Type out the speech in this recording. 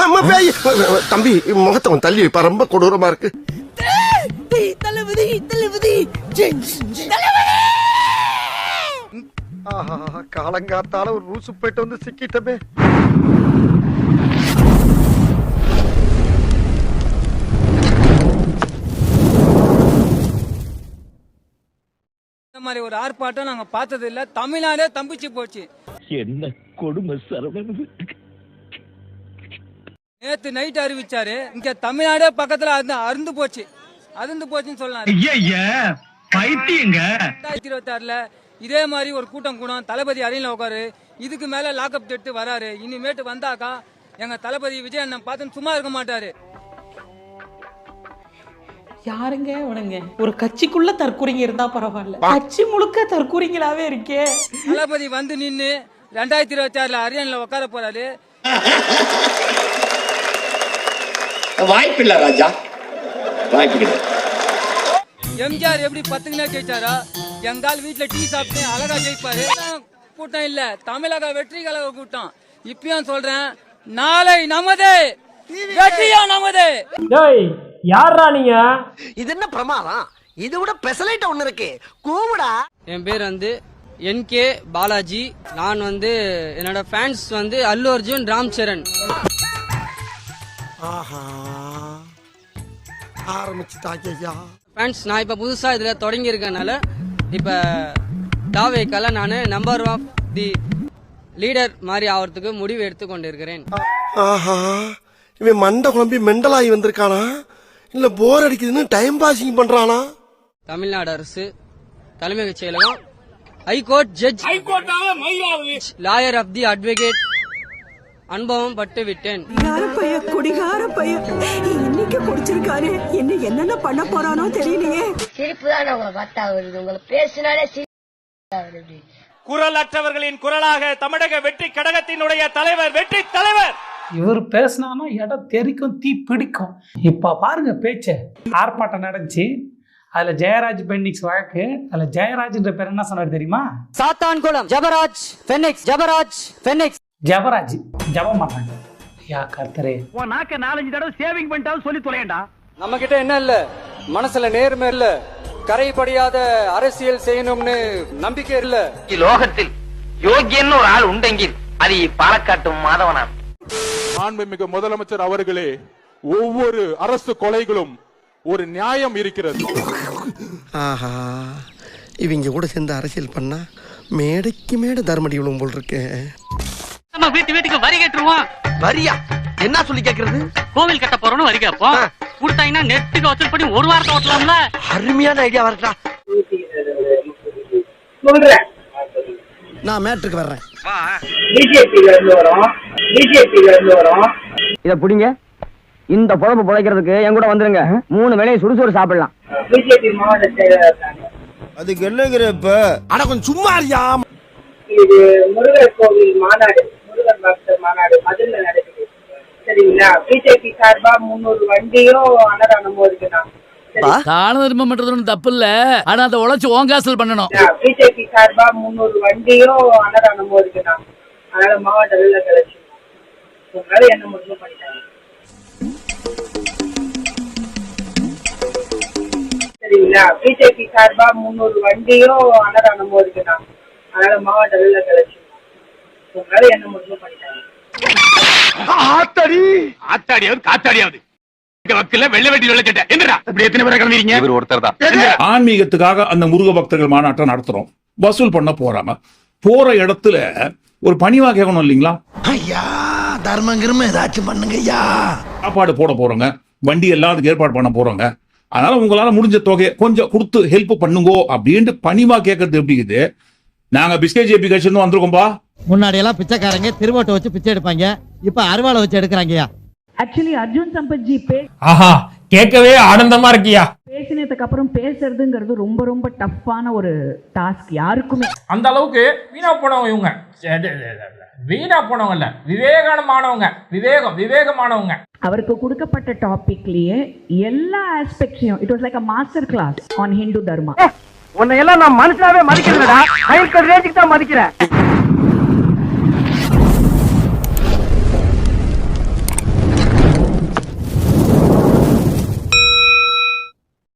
அம்மா, பேய். தம்பி முகத்தை கொஞ்சம் தள்ளி வைப்பா. ரொம்ப கொடூரமா இருக்கு. தளபதி தளபதி. ஆஹா காலங்காத்தால ஒரு ரூசு போயிட்டு வந்து சிக்கிட்டமே. இந்த மாதிரி ஒரு ஆர்ப்பாட்டம் நாங்க பார்த்தது இல்ல தமிழ்நாடே தம்பிச்சு போச்சு. என்ன கொடுமை சரவணன்? நேத்து நைட் அறிவிச்சாரு. இங்க தமிழ்நாடே பக்கத்துல அருந்து அருந்து போச்சு. அருந்து போச்சுன்னு சொன்னாரு. பைத்தியங்க. ரெண்டாயிரத்தி இருபத்தி ஆறுல இதே மாதிரி ஒரு கூட்டம் கூடும். தளபதி அறையில உட்காரு இதுக்கு மேல லாக்அப் டெட்டு வராரு. இனிமேட்டு வந்தாக்கா எங்க தளபதி விஜய் அண்ணன் பார்த்து சும்மா இருக்க மாட்டாரு. யாருங்க உனங்க? ஒரு கட்சிக்குள்ள தற்கூறிங்க இருந்தா பரவாயில்ல. கட்சி முழுக்க தற்கூறிங்களாவே இருக்கே. தளபதி வந்து நின்னு ரெண்டாயிரத்தி இருபத்தி ஆறுல அரியணையில உட்கார போறாரு. வாய்ப்பில்லை ராஜா. வாய்ப்பு கிடையாது எம்ஜிஆர் எப்படி பத்துக்குனே ஜெயிச்சாரா எங்கால் வீட்டுல டீ சாப்பிட்டு அழகா ஜெயிப்பாரு. கூட்டம் இல்ல. தமிழக வெற்றி கழக கூட்டம். இப்பயும் சொல்றேன் நாளை நமதே வெற்றியா நமதே? டேய் யாரா நீங்க? இது என்ன பிரமாதம்? இது விட பெசலைட் ஒண்ணு இருக்கு. கூவுடா. என் பேர் வந்து என்கே பாலாஜி. நான் வந்து என்னோட ஃபேன்ஸ் வந்து அல்லு அர்ஜுன் ராம் சரண். ஆஹா. ஆரம்பிச்சுட்டாங்க ஐயா ஃபேன்ஸ் நான் இப்போ புதுசாக இதில் தொடங்கியிருக்கனால இப்போ தாவேக்கால நான் நம்பர் ஆஃப் தி லீடர் மாதிரி ஆகிறதுக்கு முடிவு எடுத்துக்கொண்டு இருக்கிறேன் ஆஹா. இவன் மண்டை குழம்பி மெண்டலாகி வந்திருக்கானா? இல்ல போர் அடிக்குதுன்னு டைம் பாசிங் பண்றானா? தமிழ்நாடு அரசு தலைமைச் செயலகம் high court judge lawyer of the advocate அனுபவம் பட்டு விட்டேன் யார பைய குடிகார பைய இன்னைக்கு குடிச்சிருக்காரு? இன்னும் என்னென்ன பண்ண போறானோ தெரியலையே. சிரிப்பு தான் உங்களை பார்த்தா வருது. உங்களை பேசினாலே சிரிப்பு வருது குரல் அற்றவர்களின் குரலாக தமிழக வெற்றி கழகத்தினுடைய தலைவர் வெற்றி தலைவர்! இவர் பேசினானா இடம் தெரிக்கும் தீ பிடிக்கும். இப்ப பாருங்க பேச்ச. ஆர்ப்பாட்டம் நடந்துச்சு. அதுல ஜெயராஜ் பென்னிக்ஸ் வழக்கு. அதுல ஜெயராஜ்ன்ற பேர் என்ன சொன்னார் தெரியுமா? சாத்தான்குளம் ஜபராஜ் ஃபெனிக்ஸ் ஜபராஜ் ஃபெனிக்ஸ் ஜபராஜ் ஜபம் பண்றாங்க. யா கர்த்தரே. உன் நாக்க நாலஞ்சு தடவை சேவிங் பண்ணிட்டாலும் சொல்லி தொலையண்டா. நம்ம கிட்ட என்ன இல்ல? மனசுல நேர்மை இல்ல. கரைபடியாத அரசியல் செய்யணும்னு நம்பிக்கை இல்ல. லோகத்தில் யோகியன்னு ஒரு ஆள் உண்டெங்கில் அது பாலக்காட்டு மாதவனான். மாண்புமிகு முதலமைச்சர் அவர்களே ஒவ்வொரு அரசு கொலைகளும் ஒரு நியாயம் இருக்கிறது. ஆஹா இவங்க கூட சேர்ந்து அரசியல் பண்ணா மேடைக்கு மேடை தர்மடி விழும் போல் இருக்கு. நம்ம வீட்டு வீட்டுக்கு வரி கட்டுருவோம். வரியா? என்ன சொல்லி கேக்குறது? கோவில் கட்ட போறோம்னு வரி கேட்போம். கொடுத்தாங்கன்னா நெட்டுக்கு வசூல் பண்ணி ஒரு வாரத்தை ஓட்டலாம்ல? அருமையான ஐடியா வரட்டா நான் மேட்ருக்கு வர்றேன். இத புடிங்க. இந்த பொழப்பு பிழைக்கிறதுக்கு என் கூட வந்துருங்க. மூணு வேளையும் சுடுசோறு சாப்பிடலாம். அதுக்கு என்னங்கிற இப்ப? ஆனா கொஞ்சம் சும்மா இருக்கியா? இது முருகர் கோவில் மாநாடு. முருகர் பக்தர் மாநாடு மதுரையில் நடக்குது சரிங்களா? பிஜேபி சார்பா முந்நூறு வண்டியும் அன்னதானமும் இருக்குண்ணா தான தர்மம் பண்றது தப்பு இல்ல. ஆனா அதை உழைச்சு ஓன் காசல் பண்ணணும். பிஜேபி சார்பா முந்நூறு வண்டியும் அன்னதானமும் இருக்குண்ணா அதனால மாவட்ட அளவில் கலெக்ஷன் அதனால என்ன முடிவு பண்ணிட்டாங்க. சரிங்களா? பிஜேபி சார்பா முந்நூறு வண்டியும் அன்னதானமும் இருக்குண்ணா அதனால மாவட்ட அளவில் கலெக்ஷன் அதனால என்ன முடிவு பண்ணிட்டாங்க. ஆத்தடி! ஆத்தாடியாவது காத்தாடியாவது இந்த வக்கில வெள்ள வெட்டி வெள்ள சட்டை. என்னடா? இப்படி எத்தனை பேரை கிளம்பிறீங்க இவர் ஒருத்தர் தான். ஆன்மீகத்துக்காக அந்த முருக பக்தர்கள் மாநாட்டம் நடத்துறோம். வசூல் பண்ண போறாம. போற இடத்துல ஒரு பணிவா கேட்கணும் இல்லைங்களா? ஐயா தர்மம் கிரும ஏதாச்சும் பண்ணுங்க ஐயா. சாப்பாடு போட போறோங்க. வண்டி எல்லாம் அதுக்கு ஏற்பாடு பண்ண போறோங்க. அதனால உங்களால முடிஞ்ச தொகையை கொஞ்சம் கொடுத்து ஹெல்ப் பண்ணுங்கோ அப்படின்ட்டு பணிவா கேட்கறது எப்படி இருக்குது நாங்க பிஸ்கே ஜேபி கட்சி வந்திருக்கோம்பா. முன்னாடி எல்லாம் பிச்சைக்காரங்க திருவோட்டை வச்சு பிச்சை எடுப்பாங்க. இப்ப அருவாளை வச்சு எடுக்கிறாங்கய்யா. ஆக்சுவலி அர்ஜுன் சம்பத்ஜி பே ஆஹா கேட்கவே ஆனந்தமா இருக்கியா? பேசினதுக்கு அப்புறம் பேசுறதுங்கிறது ரொம்ப ரொம்ப டஃப்பான ஒரு டாஸ்க் யாருக்குமே. அந்த அளவுக்கு வீணா போனவங்க இவங்க. வீணா போனவங்க இல்ல. விவேகமானவங்க விவேகம் விவேகமானவங்க. அவருக்கு கொடுக்கப்பட்ட டாபிக்லயே எல்லா ஆஸ்பெக்ட்ஸையும் it was like a master class on Hindu dharma உன்னை எல்லாம் நான் மனுஷனாவே மதிக்கிறேன்டா. மயில்கல் ரேஞ்சுக்கு தான் மதிக்கிறேன்.